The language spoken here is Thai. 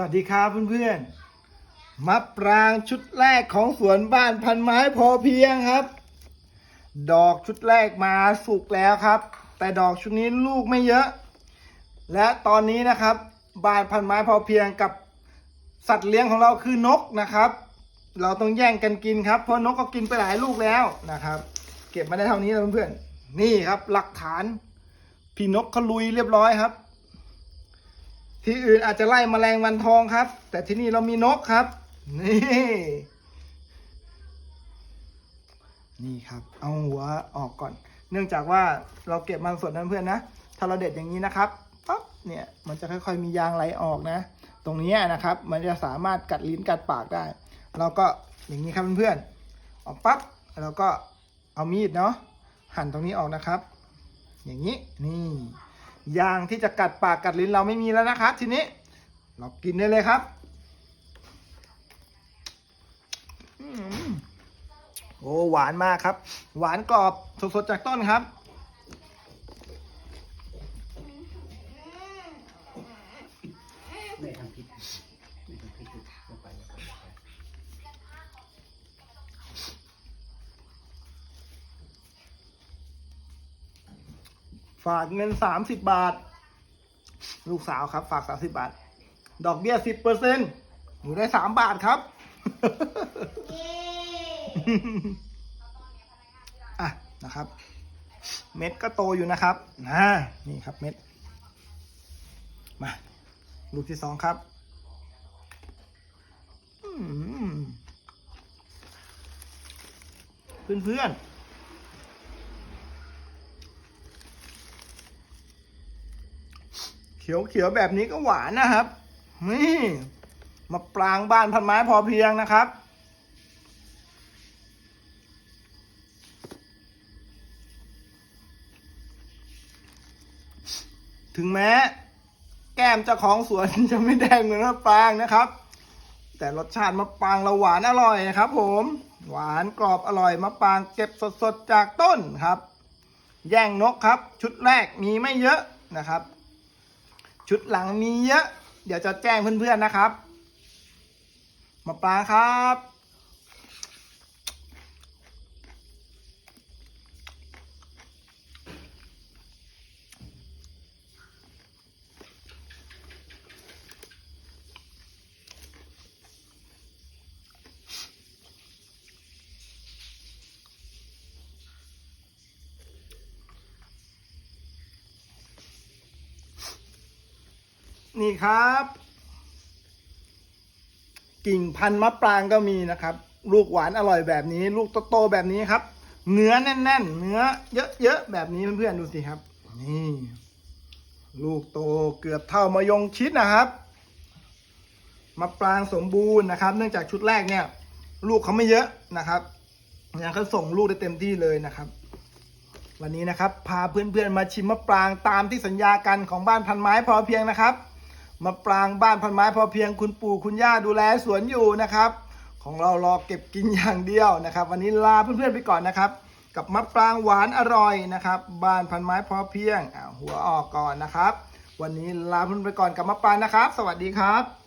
สวัสดีครับเพื่อนๆมะปรางชุดแรกของสวนบ้านพันไม้พอเพียงครับ ดอกชุดแรกมาสุกแล้วครับ แต่ดอกชุดนี้ลูกไม่เยอะ และตอนนี้นะครับ บ้านพันไม้พอเพียงกับสัตว์เลี้ยงของเราคือนกนะครับ เราต้องแย่งกันกินครับ เพราะนกก็กินไปหลายลูกแล้วนะครับ เก็บมาได้เท่านี้แล้วเพื่อนๆนี่ครับหลักฐานพี่นกเขาลุยเรียบร้อยครับ ที่อื่นอาจจะไล่มแมลงวันทองครับ แต่ที่นี่เรามีนกครับ นี่ นี่ครับ เอาหัวออกก่อน เนื่องจากว่าเราเก็บมันสดนะเพื่อนนะ ถ้าเราเด็ดอย่างนี้นะครับปั๊บเนี่ยมันจะค่อยๆมียางไหลออกนะ ตรงนี้นะครับ มันจะสามารถกัดลิ้นกัดปากได้ เราก็อย่างนี้ครับเพื่อนๆออกปั๊บแล้วก็เอามีดเนาะหั่นตรงนี้ออกนะครับ อย่างนี้นี่ ยางที่จะกัดปากกัดลิ้นเราไม่มีแล้วนะครับ ทีนี้ เรากินได้เลยครับโอ้หวานมากครับ หวานกรอบสดๆจากต้นครับ ไม่ทำผิดไม่ทำผิดลงไปลงไปลงไป ฝากเงินสามสิบบาท ลูกสาวครับ ฝากสามสิบาท ดอกเบี้ยสิบเปอร์เซ็นต์อยู่ได้สามบาทครับอะนะครับ เม็ดก็โตอยู่นะครับนะนี่ครับเม็ด มาลูกที่สองครับอืมเพื่อนๆ ขียวเขียวๆแบบนี้ก็หวานนะครับ นี่มาปรางบ้านพันไม้พอเพียงนะครับ ถึงแม้ แก้มเจ้าของสวนจะไม่แดงเหมือนมะปรางนะครับ แต่รสชาติมะปรางเราหวานอร่อยนะครับผม หวานกรอบอร่อยมะปรางเก็บสดๆจากต้นครับ แย่งนกครับ ชุดแรกมีไม่เยอะนะครับ ชุดหลังมีเยอะ เดี๋ยวจะแจ้งเพื่อนๆนะครับ มาปลาครับ นี่ครับ กิ่งพันธุ์มะปรางก็มีนะครับ ลูกหวานอร่อยแบบนี้ ลูกโตๆแบบนี้ครับ เนื้อแน่น ๆ เนื้อเยอะๆแบบนี้เพื่อนๆดูสิครับ นี่ ลูกโตเกือบเท่ามายงชิดนะครับมะปรางสมบูรณ์นะครับ เนื่องจากชุดแรกเนี่ย ลูกเขาไม่เยอะนะครับยังเขาส่งลูกได้เต็มที่เลยนะครับ วันนี้นะครับ พาเพื่อนๆมาชิมมะปรางตามที่สัญญากันของบ้านพันไม้พอเพียงนะครับ มะปรางบ้านพันไม้พอเพียงคุณปู่คุณย่าดูแลสวนอยู่นะครับ ของเรารอเก็บกินอย่างเดียวนะครับ วันนี้ลาเพื่อนๆไปก่อนนะครับ กับมะปรางหวานอร่อยนะครับ บ้านพันไม้พอเพียงอ่าหัวออกก่อนนะครับ วันนี้ลาเพื่อนไปก่อนกับมะปรางนะครับ สวัสดีครับ